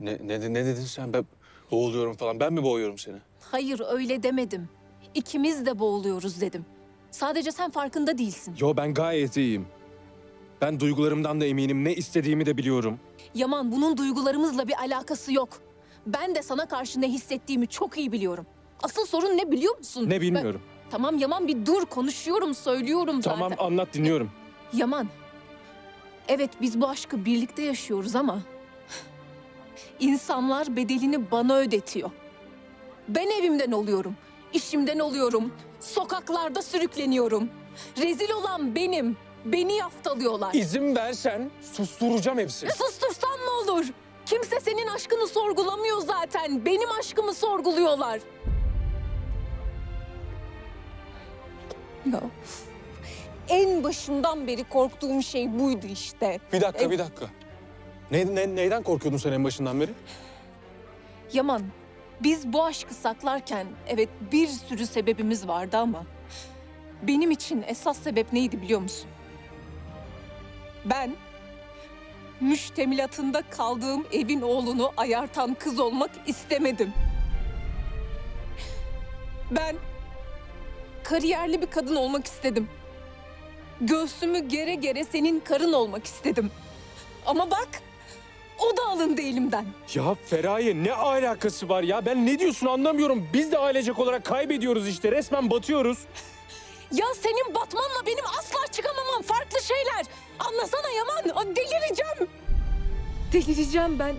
Ne, ne, ne dedin sen? Ben boğuluyorum falan. Ben mi boğuyorum seni? Hayır öyle demedim. İkimiz de boğuluyoruz dedim. Sadece sen farkında değilsin. Yo ben gayet iyiyim. Ben duygularımdan da eminim. Ne istediğimi de biliyorum. Yaman bunun duygularımızla bir alakası yok. Ben de sana karşı ne hissettiğimi çok iyi biliyorum. Asıl sorun ne biliyor musun? Ne bilmiyorum. Ben- Tamam Yaman bir dur konuşuyorum söylüyorum zaten. Tamam anlat dinliyorum. Yaman. Evet biz bu aşkı birlikte yaşıyoruz ama insanlar bedelini bana ödetiyor. Ben evimden oluyorum, işimden oluyorum, sokaklarda sürükleniyorum. Rezil olan benim. Beni yaftalıyorlar. İzin versen susturacağım hepsini. Sustursan ne olur? Kimse senin aşkını sorgulamıyor zaten. Benim aşkımı sorguluyorlar. Ya. En başından beri korktuğum şey buydu işte. Bir dakika, bir dakika. Ne, ne, neyden korkuyordun sen en başından beri? Yaman, biz bu aşkı saklarken evet bir sürü sebebimiz vardı ama benim için esas sebep neydi biliyor musun? Ben müştemilatında kaldığım evin oğlunu ayartan kız olmak istemedim. Ben kariyerli bir kadın olmak istedim. Göğsümü gere gere senin karın olmak istedim. Ama bak, o da alındı elimden. Ya Feraye ne alakası var ya? Ben ne diyorsun anlamıyorum. Biz de ailecek olarak kaybediyoruz işte. Resmen batıyoruz. Ya senin batmanla benim asla çıkamamam farklı şeyler. Anlasana Yaman, delireceğim. Delireceğim ben.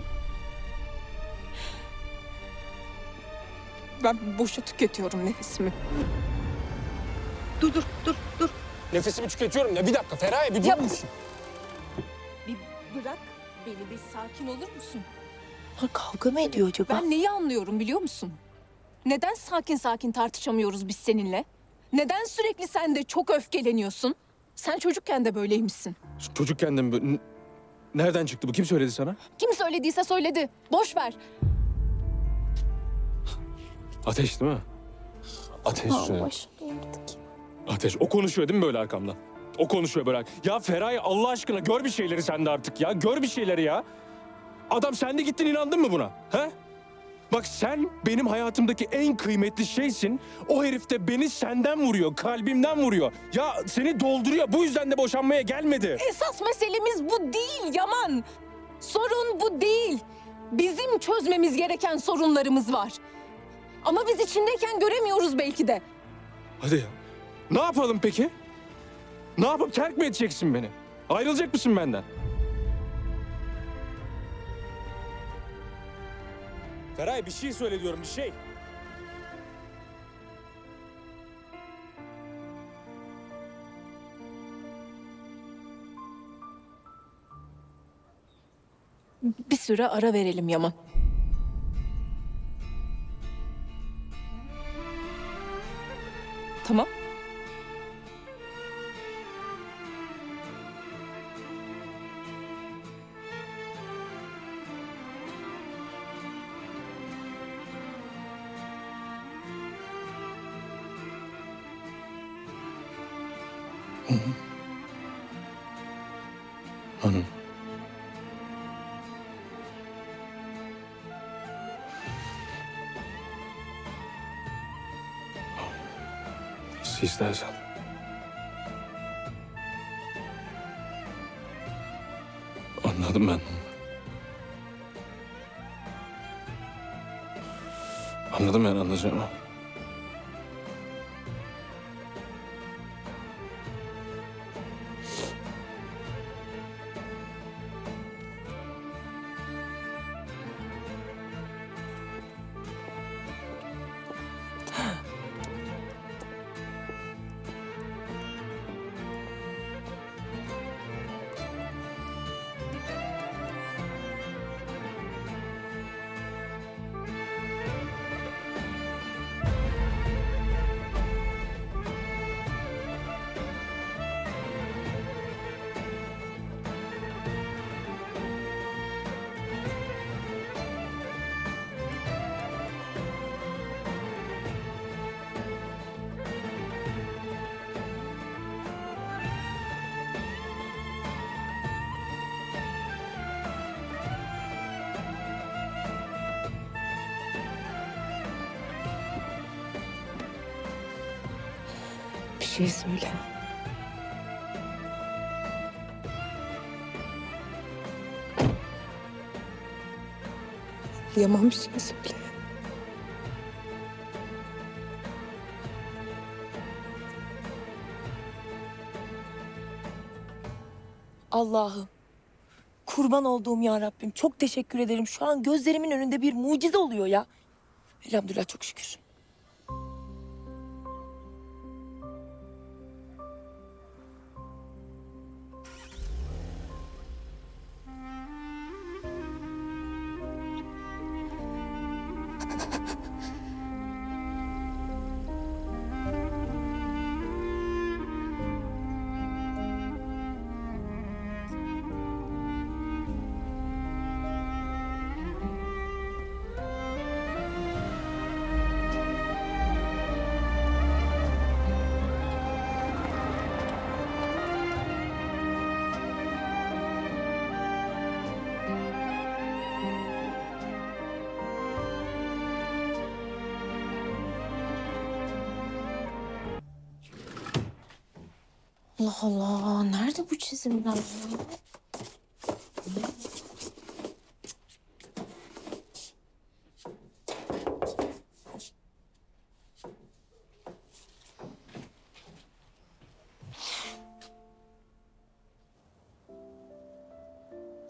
Ben boşa tüketiyorum nefesimi. Dur dur dur dur. Nefesimi tüketiyorum ya. Bir dakika Feraye bir dur. Ya- Bir bırak beni bir sakin olur musun? Ha, kavga mı ediyor acaba? Ben neyi anlıyorum biliyor musun? Neden sakin sakin tartışamıyoruz biz seninle? Neden sürekli sen de çok öfkeleniyorsun? Sen çocukken de böyleymişsin. Çocukken de mi N- Nereden çıktı bu? Kim söyledi sana? Kim söylediyse söyledi. Boş ver. Ateş değil mi? Ateş artık. Ateş. O konuşuyor değil mi böyle arkamdan? O konuşuyor böyle. Ya Feraye Allah aşkına gör bir şeyleri sen de artık ya. Gör bir şeyleri ya. Adam sen de gittin inandın mı buna? He? Bak sen benim hayatımdaki en kıymetli şeysin. O herif de beni senden vuruyor, kalbimden vuruyor. Ya seni dolduruyor. Bu yüzden de boşanmaya gelmedi. Esas meselemiz bu değil Yaman. Sorun bu değil. Bizim çözmemiz gereken sorunlarımız var. Ama biz içindeyken göremiyoruz belki de. Hadi ya. Ne yapalım peki? Ne yapıp terk mi edeceksin beni? Ayrılacak mısın benden? Feray bir şey söyle diyorum bir şey. Bir süre ara verelim Yaman. Tamam. İstersen. Anladım ben. Anladım ben anlayacağım. Şey söyle. Yaman bir şey söyle. Allah'ım. Kurban olduğum ya Rabbim. Çok teşekkür ederim. Şu an gözlerimin önünde bir mucize oluyor ya. Elhamdülillah çok şükür. Allah Allah. Nerede bu çizimler ya?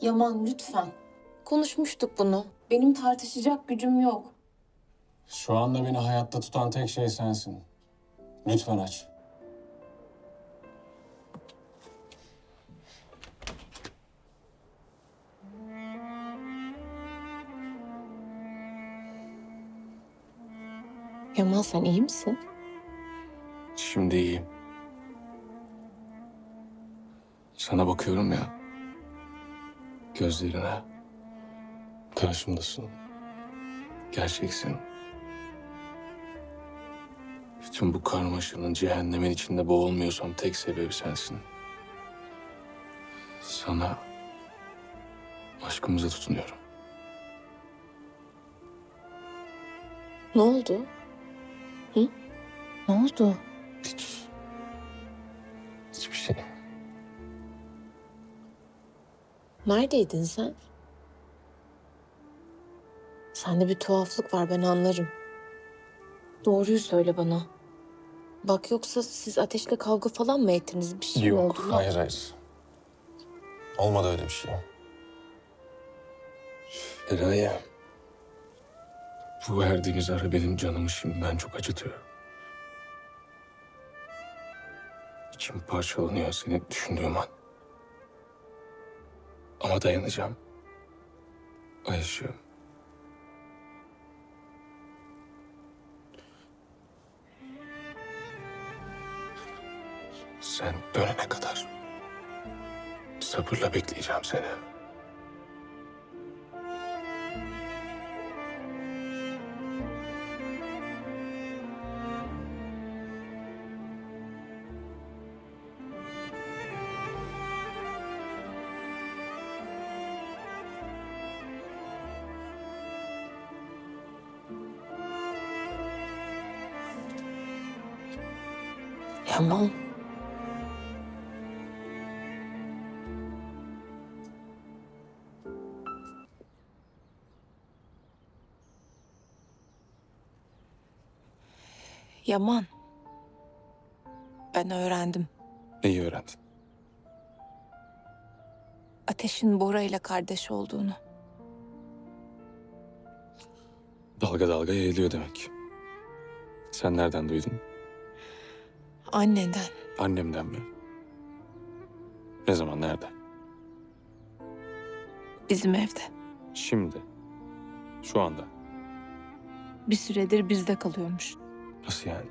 Yaman lütfen. Konuşmuştuk bunu. Benim tartışacak gücüm yok. Şu anda beni hayatta tutan tek şey sensin. Lütfen aç. Yaman sen iyi misin? Şimdi iyiyim. Sana bakıyorum ya. Gözlerine. Karşımdasın. Gerçeksin. Bütün bu karmaşanın cehennemin içinde boğulmuyorsam tek sebebi sensin. Sana aşkımıza tutunuyorum. Ne oldu? Hı? Ne oldu? Hiç. Hiçbir şey. Neredeydin sen? Sende bir tuhaflık var ben anlarım. Doğruyu söyle bana. Bak yoksa siz ateşle kavga falan mı ettiniz? Bir şey mi Yok, oldu? hayır hayır. Olmadı öyle bir şey. Feraye. Bu verdiğiniz ara benim canımı şimdiden çok acıtıyor. İçim parçalanıyor seni düşündüğüm an. Ama dayanacağım. Ayşe. Sen dönene kadar sabırla bekleyeceğim seni. Yaman. Yaman. Ben öğrendim. Neyi öğrendin? Ateş'in Bora ile kardeş olduğunu. Dalga dalga yayılıyor demek. Sen nereden duydun? Annenden. Annemden mi? Ne zaman, nerede? Bizim evde. Şimdi. Şu anda. Bir süredir bizde kalıyormuş. Nasıl yani?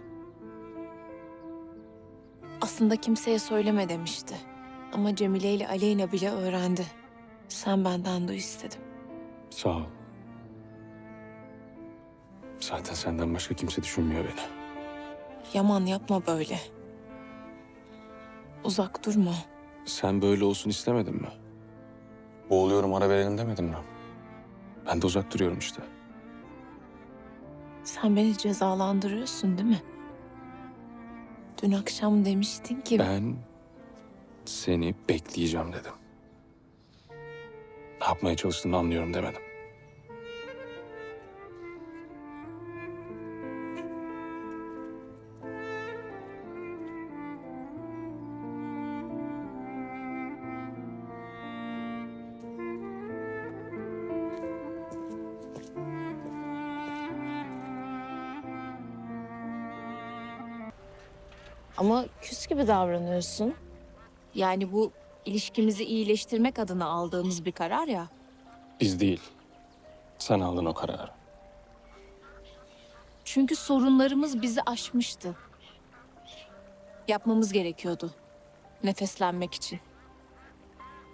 Aslında kimseye söyleme demişti. Ama Cemile ile Aleyna bile öğrendi. Sen benden duy istedim. Sağ ol. Zaten senden başka kimse düşünmüyor beni. Yaman yapma böyle. Uzak durma. Sen böyle olsun istemedin mi? Boğuluyorum ara verelim demedim mi? Ben de uzak duruyorum işte. Sen beni cezalandırıyorsun değil mi? Dün akşam demiştin ki... Ben seni bekleyeceğim dedim. Ne yapmaya çalıştığını anlıyorum demedim. Ama küs gibi davranıyorsun. Yani bu ilişkimizi iyileştirmek adına aldığımız bir karar ya. Biz değil. Sen aldın o kararı. Çünkü sorunlarımız bizi aşmıştı. Yapmamız gerekiyordu. Nefeslenmek için.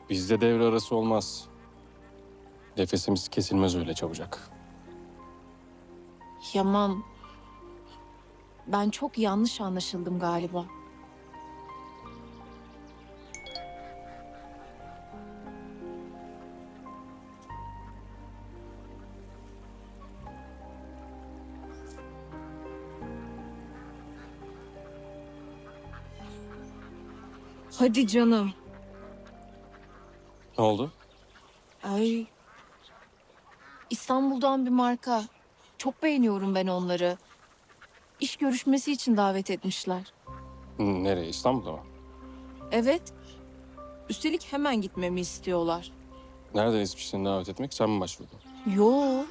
Bizde devre arası olmaz. Nefesimiz kesilmez öyle çabucak. Yaman, ben çok yanlış anlaşıldım galiba. Hadi canım. Ne oldu? Ay. İstanbul'dan bir marka. Çok beğeniyorum ben onları. İş görüşmesi için davet etmişler. Hı, Nereye? İstanbul'da mı? Evet. Üstelik hemen gitmemi istiyorlar. Nereden ismiş seni davet etmek? Sen mi başvurdun? Yo.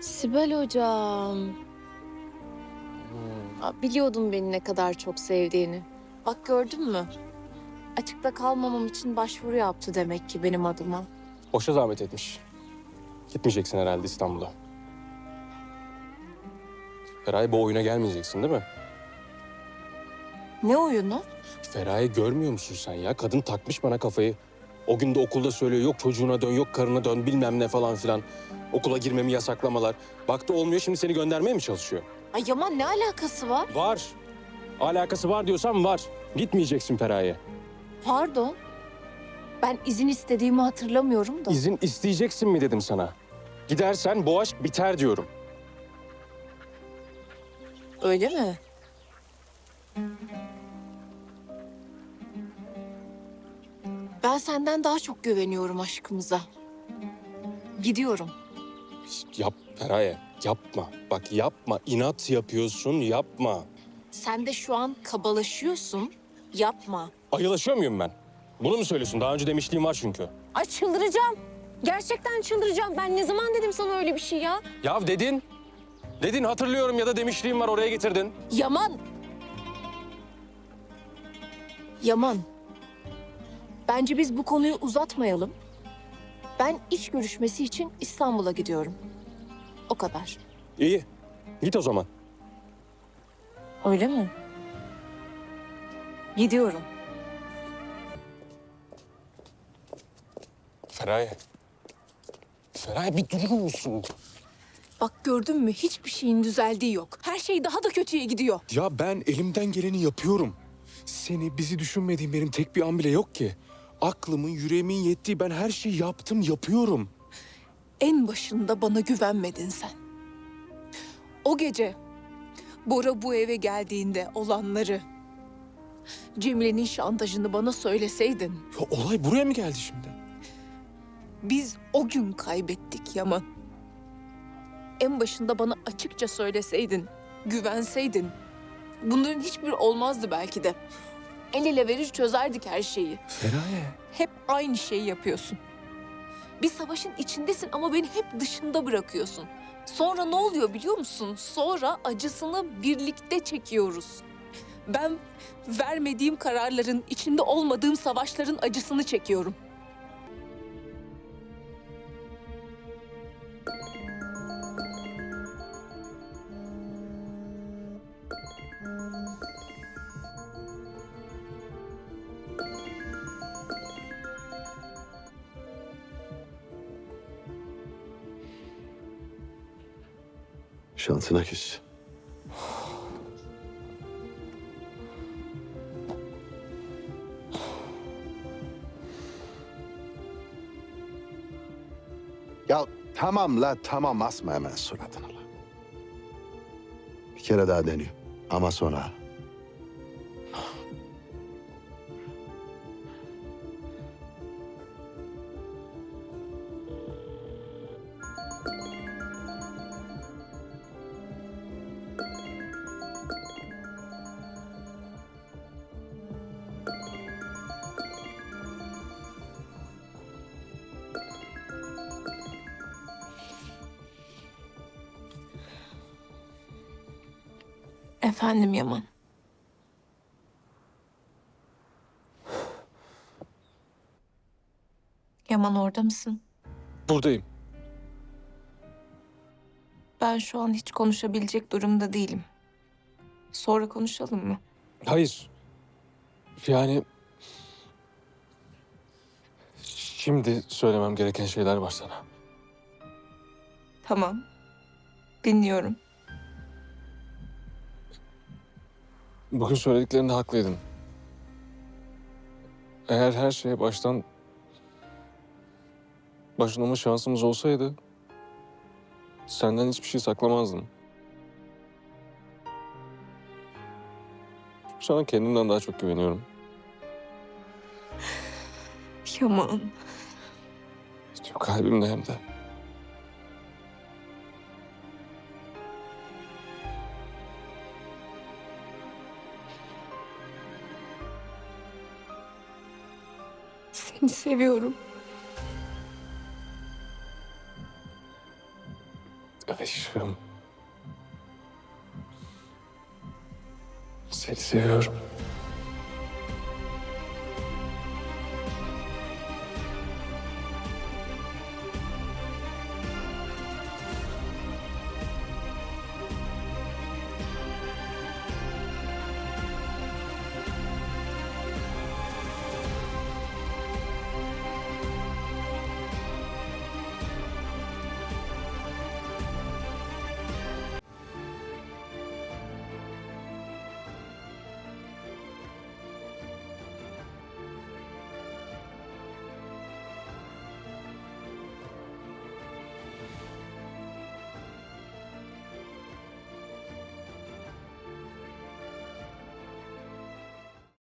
Sibel hocam. Aa, Biliyordum beni ne kadar çok sevdiğini. Bak gördün mü? Açıkta kalmamam için başvuru yaptı demek ki benim adıma. Boşa zahmet etmiş. Gitmeyeceksin herhalde İstanbul'a. Feraye bu oyuna gelmeyeceksin değil mi? Ne oyunu? Feraye görmüyor musun sen ya? Kadın takmış bana kafayı. O gün de okulda söylüyor yok çocuğuna dön, yok karına dön bilmem ne falan filan. Okula girmemi yasaklamalar. Baktı olmuyor şimdi seni göndermeye mi çalışıyor? Ay Yaman ne alakası var? Var. Alakası var diyorsan var. Gitmeyeceksin Feraye. Pardon. Ben izin istediğimi hatırlamıyorum da. İzin isteyeceksin mi dedim sana. Gidersen bu aşk biter diyorum. Öyle mi? Ben senden daha çok güveniyorum aşkımıza. Gidiyorum. Yap Feraye, yapma. Bak yapma, inat yapıyorsun, yapma. Sen de şu an kabalaşıyorsun. Yapma. Ayılaşıyor muyum ben? Bunu mu söylüyorsun? Daha önce demişliğim var çünkü. Ay çıldıracağım. Gerçekten çıldıracağım. Ben ne zaman dedim sana öyle bir şey ya? Ya dedin. Dedin hatırlıyorum ya da demişliğim var oraya getirdin. Yaman! Yaman. Bence biz bu konuyu uzatmayalım. Ben iş görüşmesi için İstanbul'a gidiyorum. O kadar. İyi. Git o zaman. Öyle mi? Gidiyorum. Feraye. Feraye bir durur musun? Bak gördün mü hiçbir şeyin düzeldiği yok. Her şey daha da kötüye gidiyor. Ya ben elimden geleni yapıyorum. Seni, bizi düşünmediğim benim tek bir an bile yok ki. Aklımın, yüreğimin yettiği ben her şeyi yaptım, yapıyorum. En başında bana güvenmedin sen. O gece Bora bu eve geldiğinde olanları, Cemile'nin şantajını bana söyleseydin, Ya olay buraya mı geldi şimdi? Biz o gün kaybettik Yaman. En başında bana açıkça söyleseydin, güvenseydin, bunların hiçbiri olmazdı belki de. El ele verir çözerdik her şeyi. Feraye. Hep aynı şeyi yapıyorsun. Bir savaşın içindesin ama beni hep dışında bırakıyorsun. Sonra ne oluyor biliyor musun? Sonra acısını birlikte çekiyoruz. Ben vermediğim kararların, içinde olmadığım savaşların acısını çekiyorum. Şansına küs. Ya Tamam la tamam asma hemen suratını la. Bir kere daha deniyor. Ama sonra. Efendim Yaman. Yaman orada mısın? Buradayım. Ben şu an hiç konuşabilecek durumda değilim. Sonra konuşalım mı? Hayır. Yani... Şimdi söylemem gereken şeyler var sana. Tamam. Dinliyorum. Bugün söylediklerinde haklıydın. Eğer her şeye baştan başlama şansımız olsaydı senden hiçbir şey saklamazdım. Sana kendimden daha çok güveniyorum. Yaman. Çok kalbimde hem de. Seni seviyorum. Aşkım. Seni seviyorum.